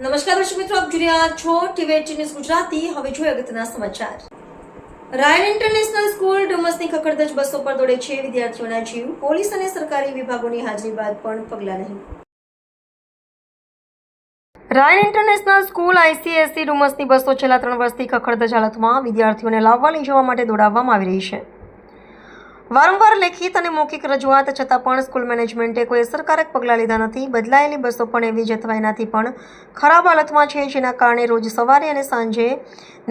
નમસ્કાર દર્શક મિત્રો, આપ જોઈ રહ્યા છો ટીવી ન્યૂઝ ગુજરાતી. હવે જોઈએ અગત્યના સમાચાર. રાયલ ઇન્ટરનેશનલ સ્કૂલ ડુમસની ખખડધજ બસો પર દોડે છે વિદ્યાર્થીઓના જીવ. પોલીસ અને સરકારી વિભાગોની હાજરી બાદ પણ પગલાં નહીં. રાયલ ઇન્ટરનેશનલ સ્કૂલ આઈસીએસસી ડુમસની બસો છેલ્લા ત્રણ વર્ષથી ખખડધજ હાલતમાં વિદ્યાર્થીઓને લાવવા લઈ જવા માટે દોડાવવામાં આવી રહી છે. વારંવાર લેખિત અને મૌખિક રજૂઆત છતાં પણ સ્કૂલ મેનેજમેન્ટે કોઈ અસરકારક પગલાં લીધા નથી. બદલાયેલી બસો પણ એવી જથવાઈનાથી પણ ખરાબ હાલતમાં છે જેના કારણે રોજ સવારે અને સાંજે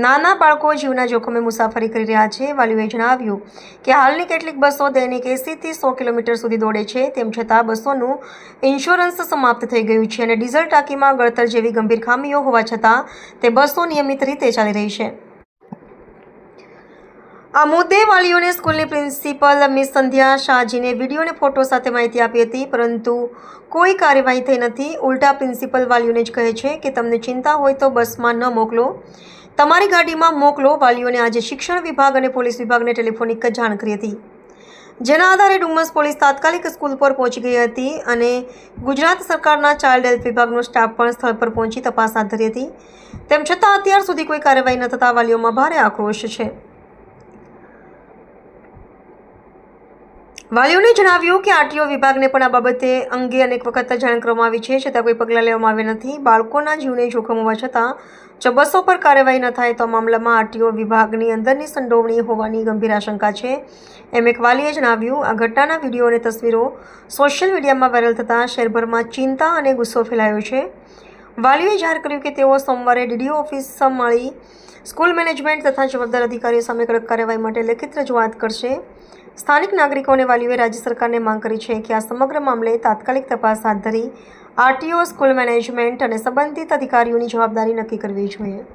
નાના બાળકો જીવના જોખમે મુસાફરી કરી રહ્યા છે. વાલીઓએ જણાવ્યું કે હાલની કેટલીક બસો દૈનિક એંસીથી સો કિલોમીટર સુધી દોડે છે. તેમ છતાં બસોનું ઇન્સ્યોરન્સ સમાપ્ત થઈ ગયું છે અને ડીઝલ ટાંકીમાં ગળતર જેવી ગંભીર ખામીઓ હોવા છતાં તે બસો નિયમિત રીતે ચાલી રહી છે. આ મુદ્દે વાલીઓને સ્કૂલની પ્રિન્સિપલ મિસ સંધ્યા શાહજીને વીડિયો અને ફોટો સાથે માહિતી આપી હતી, પરંતુ કોઈ કાર્યવાહી થઈ નથી. ઉલટા પ્રિન્સિપલ વાલીઓને જ કહે છે કે તમને ચિંતા હોય તો બસમાં ન મોકલો. તમારી ગાડીમાં મોકલો. વાલીઓને આજે શિક્ષણ વિભાગ અને પોલીસ વિભાગને ટેલિફોનિક જાણ કરી હતી. જેના આધારે ડુમસ પોલીસ તાત્કાલિક સ્કૂલ પર પહોંચી ગઈ હતી અને ગુજરાત સરકારના ચાઇલ્ડ હેલ્થ વિભાગનો સ્ટાફ પણ સ્થળ પર પહોંચી તપાસ હાથ ધરી હતી. તેમ છતાં અત્યાર સુધી કોઈ કાર્યવાહી ન થતાં વાલીઓમાં ભારે આક્રોશ છે. વાલીઓને જણાવ્યું કે આરટીઓ વિભાગને પણ આ બાબતે અંગે અનેક વખત જાણ કરવામાં આવી છે. છતાં કોઈ પગલાં લેવામાં આવ્યા નથી. બાળકોના જીવને જોખમ હોવા છતાં જો બસો પર કાર્યવાહી ન થાય તો મામલામાં આરટીઓ વિભાગની અંદરની સંડોવણી હોવાની ગંભીર આશંકા છે. એમ એક વાલીએ જણાવ્યું, આ ઘટનાના વીડિયો અને તસવીરો સોશિયલ મીડિયામાં વાયરલ થતાં શહેરભરમાં ચિંતા અને ગુસ્સો ફેલાયો છે. વાલીઓએ જાહેર કર્યું કે તેઓ સોમવારે ડીડીઓ ઓફિસ મળી સ્કૂલ મેનેજમેન્ટ તથા જવાબદાર અધિકારીઓ સામે કડક કાર્યવાહી માટે લેખિત રજૂઆત કરશે. સ્થાનિક નાગરિકો અને વાલીઓએ રાજ્ય સરકારને માંગ કરી છે કે આ સમગ્ર મામલે તાત્કાલિક તપાસ હાથ ધરી આરટીઓ, સ્કૂલ મેનેજમેન્ટ અને સંબંધિત અધિકારીઓની જવાબદારી નક્કી કરવી જોઈએ.